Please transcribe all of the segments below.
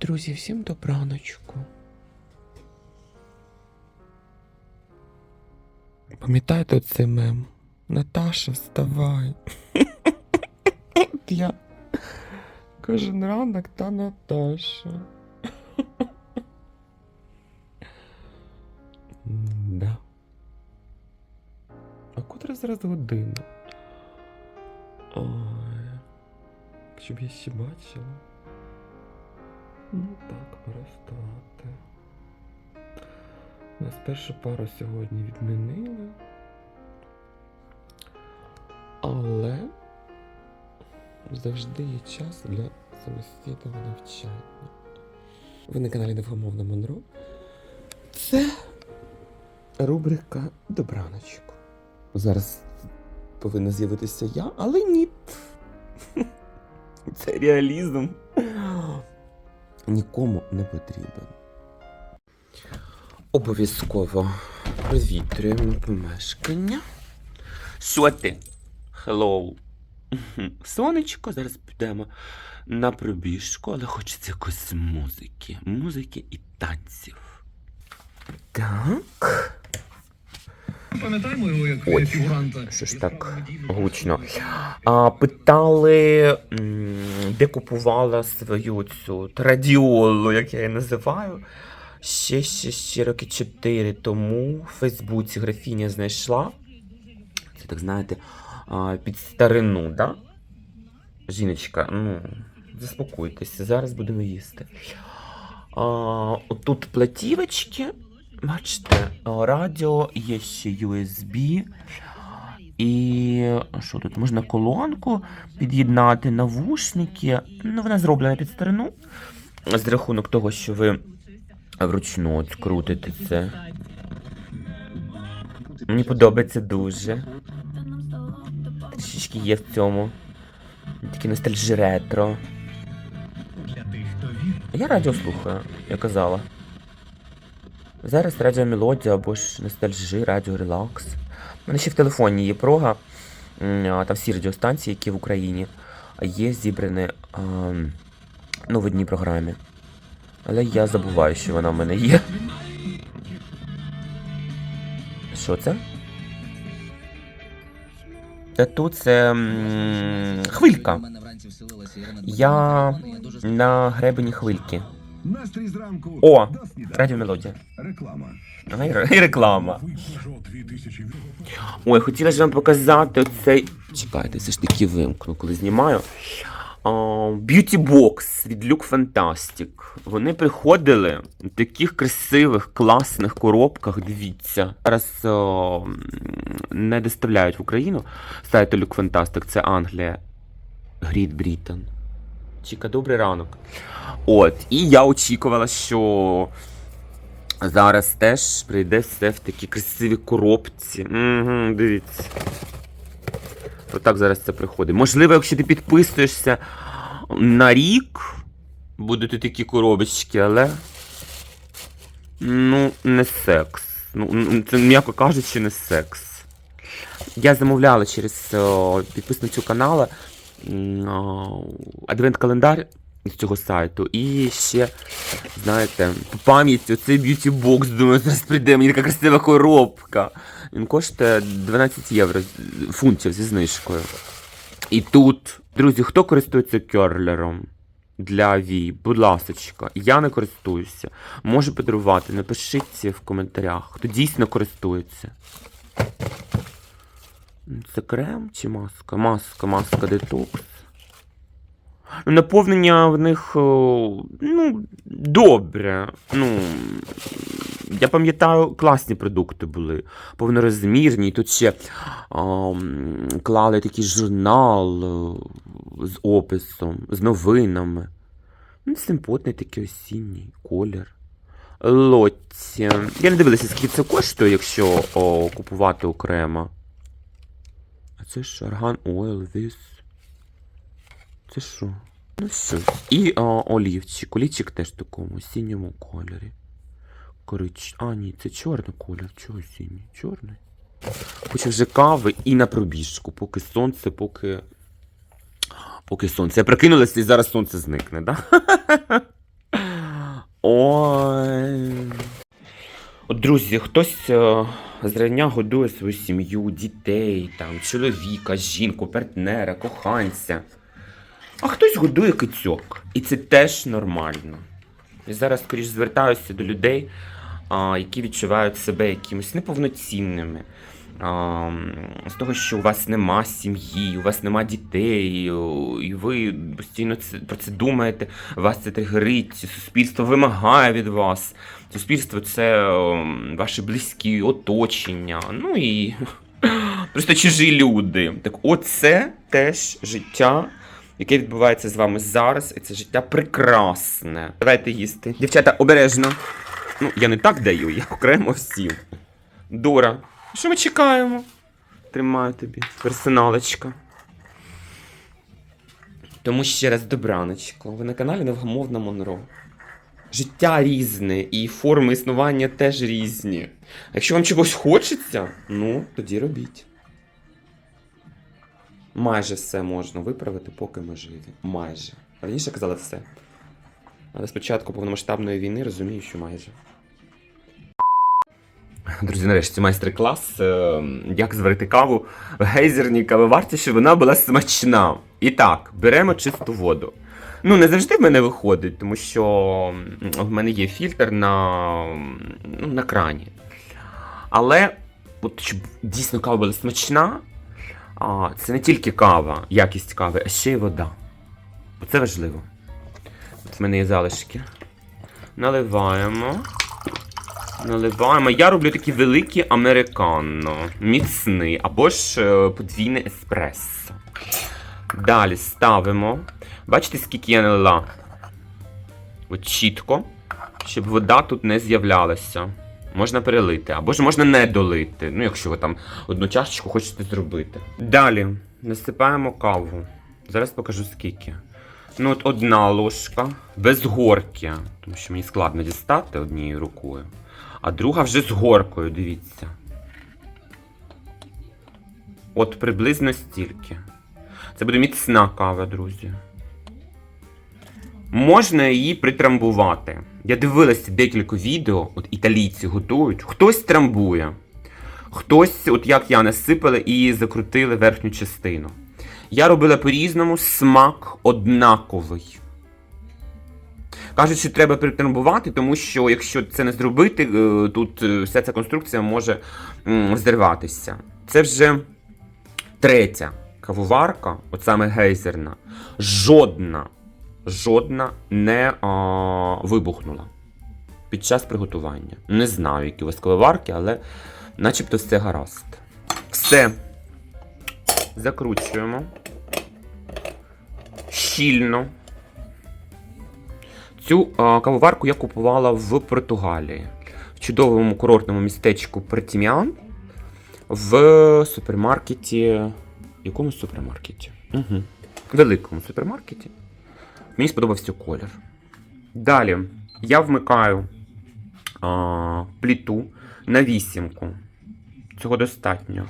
Друзі, всім добраночку. Пам'ятаєте цей мем? Наташа, вставай. Я кожен ранок та Наташа. Да. А котра зараз година? Ой. Щоб я ще бачила. Ну так, пора. У нас першу пару сьогодні відмінили. Але завжди є час для самостійного навчання. Ви на каналі Невгомовна Монро. Це рубрика Добраночку. Зараз повинна з'явитися я, але ні. Це реалізм. Нікому не потрібен. Обов'язково провітрюємо помешкання. Що ти? Hello. Сонечко, зараз підемо на пробіжку, але хочеться якоїсь музики. Музики і танців. Так. Пам'ятаємо його як Ой, фігуранта. ж так гучно. А, питали, де купувала свою цю традіолу, як я її називаю. Ще, ще, ще роки чотири тому в Фейсбуці графіня знайшла. Це так знаєте, під старину, да? Жіночка, ну, заспокойтеся, зараз будемо їсти. А, отут платівочки, бачите, радіо, є ще USB. І що тут? Можна колонку під'єднати, навушники. Ну, вона зроблена під старину. З рахунок того, що ви вручну от крутите це. Мені подобається дуже. Трішечки є в цьому. Такі ностальжі ретро. Я радіо слухаю, я казала. Зараз радіо Мелодія або ж ностальжі, радіо Релакс. У мене ще в телефоні є прога. Там всі радіостанції, які в Україні є зібрані ну, в одній програмі. Але я забуваю, що вона в мене є. Що це? Та тут це хвилька. Я на гребені хвильки. Настрій зранку. О, до сніданку. Радіомелодія. Реклама. Ага, і реклама. Ой, хотіла ж вам показати оцей. Чекайте, все ж таки вимкну, коли знімаю. Б'юті бокс від Люк Fantastic. Вони приходили в таких красивих, класних коробках. Дивіться. Зараз о, не доставляють в Україну. Сайт Люк Fantastic, це Англія. Гріт Брітон. Чіка, добрий ранок. От, і я очікувала, що зараз теж прийде все в такі красиві коробці. Угу, дивіться. Отак зараз це приходить. Можливо, якщо ти підписуєшся на рік, будуть такі коробочки, але. Ну, не секс. Ну, це, м'яко кажучи, не секс. Я замовляла через підписницю каналу адвент-календар з цього сайту. І ще, знаєте, по пам'яті оцей б'юті-бокс, думаю, зараз прийде мені така красива коробка. Він коштує 12 євро фунтів зі знижкою. І тут, друзі, хто користується керлером для Ві? Будь ласочка, я не користуюся. Можу подарувати, напишіть в коментарях, хто дійсно користується. Це крем чи маска? Маска, маска детокс. Наповнення в них ну, добре. Ну, я пам'ятаю, класні продукти були, повнорозмірні. Тут ще м, клали такий журнал з описом, з новинами. Ну, симпотний такий осінній колір. Лотті. Я не дивилася, скільки це коштує, якщо о, купувати окремо. Це Argan Oil This. Це що? Ну що? І о, олівчик. Олівчик теж в такому синьому кольорі. Корич. А, ні, це чорний колір. Чого синій? Чорний. Хочу вже кави і на пробіжку, поки сонце, поки. Поки сонце. Я прокинулася і зараз сонце зникне, да? Ой. Друзі, хтось е, зрання годує свою сім'ю, дітей, там, чоловіка, жінку, партнера, коханця. А хтось годує кицьок. І це теж нормально. І зараз скоріш звертаюся до людей, які відчувають себе якимось неповноцінними. З того, що у вас нема сім'ї, у вас нема дітей, і ви постійно це, про це думаєте, вас це тригерить, суспільство вимагає від вас. Суспільство це ваші близькі оточення. Ну і просто чужі люди. Так оце теж життя, яке відбувається з вами зараз, і це життя прекрасне. Давайте їсти. Дівчата, обережно. Ну, я не так даю, я окремо всім. Дора, що ми чекаємо? Тримаю тобі. Персоналочка. Тому ще раз добраночко. Ви на каналі Невгамовна Монро. Життя різне, і форми існування теж різні. А якщо вам чогось хочеться, ну, тоді робіть. Майже все можна виправити, поки ми живі. Майже. Раніше казали все. Але спочатку повномасштабної війни розумію, що майже. Друзі, нарешті майстер-клас. е, Як зварити каву в гейзерній кавоварці, щоб вона була смачна. І так, беремо чисту воду. Ну, не завжди в мене виходить, тому що в мене є фільтр на, ну, на крані. Але, от, щоб дійсно кава була смачна, а, це не тільки кава, якість кави, а ще й вода. Це важливо. От в мене є залишки. Наливаємо. Наливаємо. Я роблю такі великі американо. Міцний або ж е, подвійне еспресо. Далі ставимо. Бачите, скільки я налила? От чітко, щоб вода тут не з'являлася. Можна перелити, або ж можна не долити. Ну, якщо ви там одну чашечку хочете зробити. Далі насипаємо каву. Зараз покажу скільки. Ну, от одна ложка без горки, тому що мені складно дістати однією рукою. А друга вже з горкою, дивіться. От приблизно стільки. Це буде міцна кава, друзі. Можна її притрамбувати. Я дивилася декілька відео, от італійці готують. Хтось трамбує, хтось, от як я, насипали і закрутили верхню частину. Я робила по-різному, смак однаковий. Кажуть, що треба притрамбувати, тому що якщо це не зробити, е, тут е, вся ця конструкція може зірватися. Це вже третя кавоварка, от саме гейзерна, жодна, жодна не а, вибухнула під час приготування. Не знаю, які у вас кавоварки, але начебто все гаразд. Все. Закручуємо. Щільно. Цю кавоварку я купувала в Португалії, в чудовому курортному містечку Пертіміан в супермаркеті. Якому супермаркеті? Угу. Великому супермаркеті. Мені сподобався колір. Далі я вмикаю а, пліту на вісімку. Цього достатньо.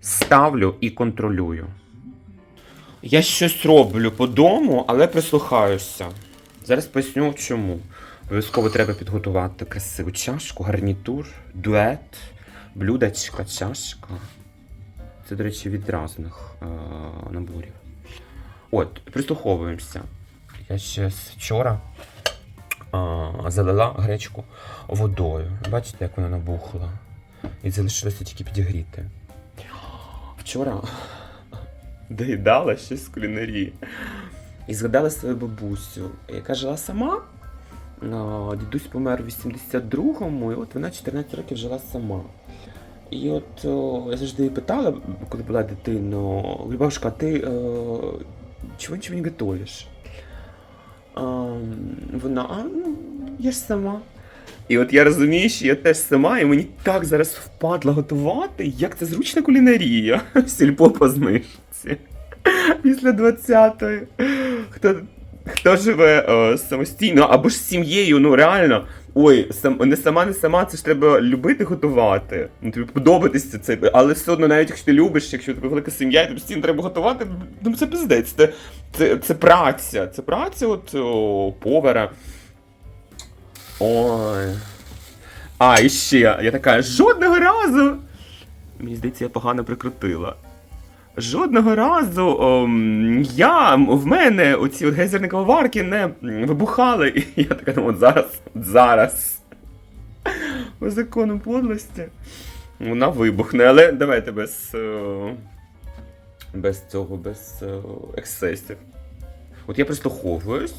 Ставлю і контролюю. Я щось роблю по дому, але прислухаюся. Зараз поясню чому. Обов'язково треба підготувати красиву чашку, гарнітур, дует, блюдечка, чашка. Це, до речі, від різних е- наборів. От, прислуховуємося. Я ще вчора а, залила гречку водою. Бачите, як вона набухла. І залишилося тільки підігріти. Вчора доїдала щось з кулінарії. І згадала свою бабусю, яка жила сама. Дідусь помер у 82-му, і от вона 14 років жила сама. І от о, я завжди її питала, коли була дитиною, говорю, бабушка, а ти е, чого нічого не готуєш? Вона, а ну, я ж сама. І от я розумію, що я теж сама, і мені так зараз впадло готувати, як це зручна кулінарія. Сільпо по знижці. Після 20-ї. Хто, хто живе е, самостійно або ж з сім'єю, ну реально. Ой, сам, не сама, не сама, це ж треба любити готувати. Ну, тобі подобатися це. Але все одно, навіть якщо ти любиш, якщо тебе велика сім'я, і тобі постійно треба готувати, ну це пиздець. Це, це, це праця. Це праця от о, повара. Ой. А, і ще, я така, жодного разу. Мені здається, я погано прикрутила. Жодного разу ом, я, в мене оці от гейзерні кавоварки не вибухали. І я така думаю, от зараз, зараз. По закону подлості. Вона вибухне, але давайте без. е, Без цього, без е, ексцесів. От я прислуховуюсь.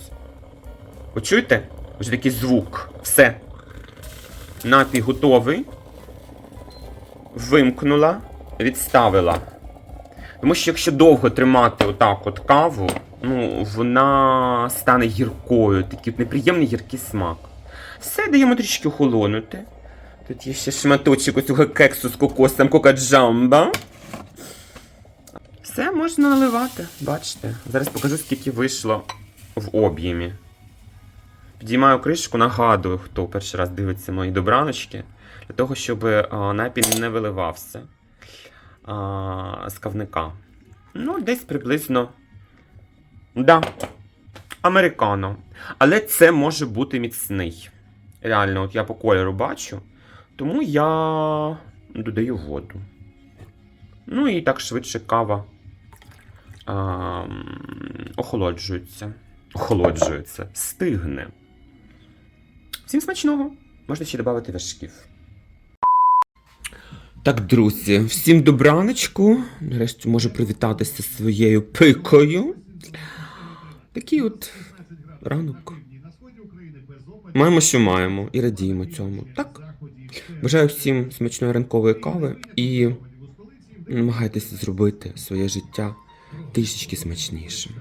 Ви чуєте? Ось такий звук. Все. Напій готовий. Вимкнула, відставила. Тому що якщо довго тримати отак от каву, ну, вона стане гіркою, такий неприємний гіркий смак. Все даємо трішки охолонути. Тут є ще шматочок оцього кексу з кокосом кока-джамба. Все можна наливати, бачите. Зараз покажу, скільки вийшло в об'ємі. Підіймаю кришку, нагадую, хто перший раз дивиться мої добраночки, для того, щоб напій не виливався а, з кавника. Ну, десь приблизно. Да. Американо. Але це може бути міцний. Реально, от я по кольору бачу. Тому я додаю воду. Ну і так швидше кава а, охолоджується. Охолоджується, стигне. Всім смачного! Можна ще додати вершків. Так, друзі, всім добраночку. Нарешті можу привітатися своєю пикою. Такий от ранок. Маємо, що маємо, і радіємо цьому. Так. Бажаю всім смачної ранкової кави і намагайтеся зробити своє життя трішечки смачнішим.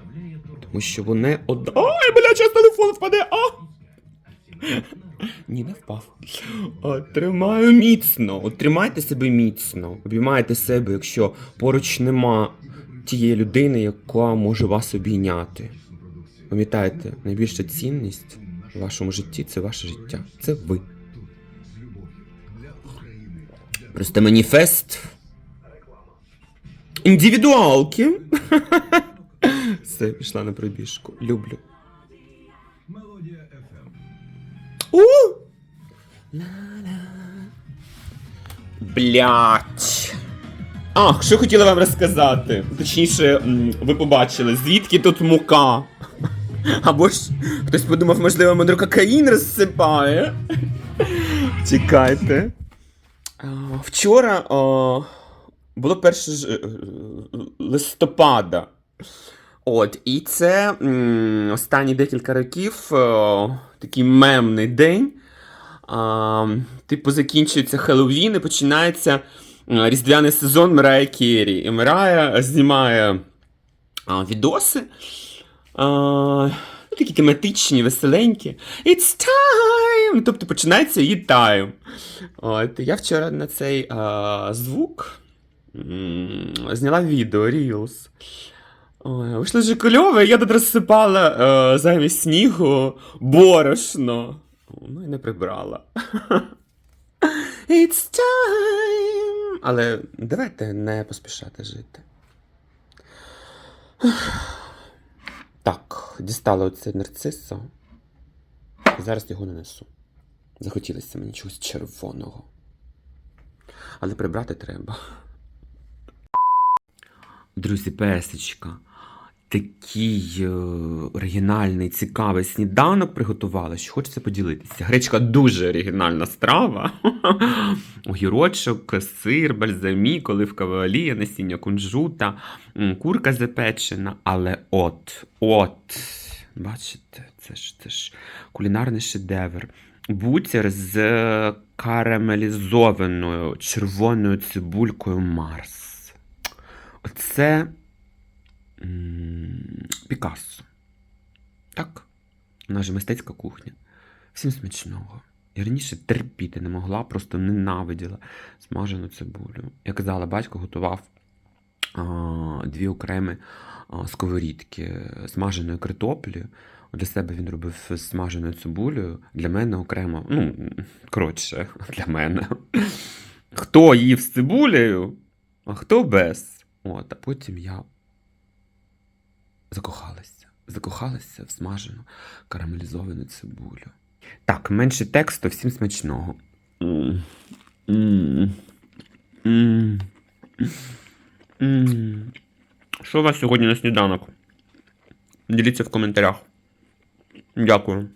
Тому що вони од... Ой, бля, зараз телефон впаде! А! Ні, не впав. А, тримаю міцно. От тримайте себе міцно. Обіймайте себе, якщо поруч нема тієї людини, яка може вас обійняти. Пам'ятайте, найбільша цінність в вашому житті це ваше життя. Це ви. Просто маніфест. Індивідуалки. Все, пішла на пробіжку. Люблю. Блять. Ах, що хотіла вам розказати? Точніше, ви побачили, звідки тут мука. Або ж хтось подумав, можливо, мудро кокаїн розсипає. Чекайте. Вчора о, було 1 ж- е, листопада. От, і це м, останні декілька років о, такий мемний день. А, типу, закінчується Хеллоуін і починається е, різдвяний сезон Мирая Керрі. І Мирая знімає а, відоси. А, ну, такі тематичні, веселенькі. It's time! Тобто починається її тайм. От, я вчора на цей а, звук м, зняла відео Reels. Ой, вийшло дуже кльово, я тут розсипала е, замість снігу борошно. Ну і не прибрала. It's time! Але давайте не поспішати жити. Так, дістала оце нарцисо. Зараз його не несу. Захотілося мені чогось червоного. Але прибрати треба. Друзі, песечка. Такий е, оригінальний, цікавий сніданок приготувала, що хочеться поділитися. Гречка дуже оригінальна страва. Огірочок, сир, бальзамік, оливкова олія, насіння кунжута, курка запечена. Але от, от, бачите, це ж, це ж кулінарний шедевр. Буцер з карамелізованою червоною цибулькою Марс. Оце Пікассо. Так, вона ж мистецька кухня. Всім смачного. Я раніше терпіти не могла, просто ненавиділа смажену цибулю. Я казала, батько готував а, дві окремі а, сковорідки смаженою картоплею. Для себе він робив смаженою цибулею, для мене окремо. Ну, коротше, для мене. Хто їв з цибулею, а хто без. От, а потім я закохалася. Закохалася в смажену карамелізовану цибулю. Так, менше тексту, всім смачного. Що у вас сьогодні на сніданок? Діліться в коментарях. Дякую.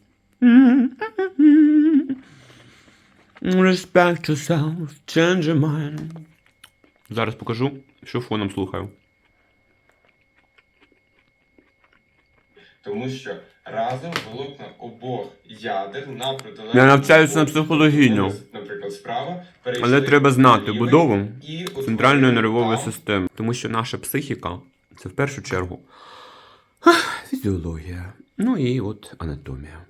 Respect yourself, change your mind. Зараз покажу, що фоном слухаю. Тому що разом волокна обох ядер на протилежному Я навчаюся на психологіню. Наприклад, справа Але треба знати будову центральної нервової системи, тому що наша психіка це в першу чергу фізіологія, ну і от анатомія.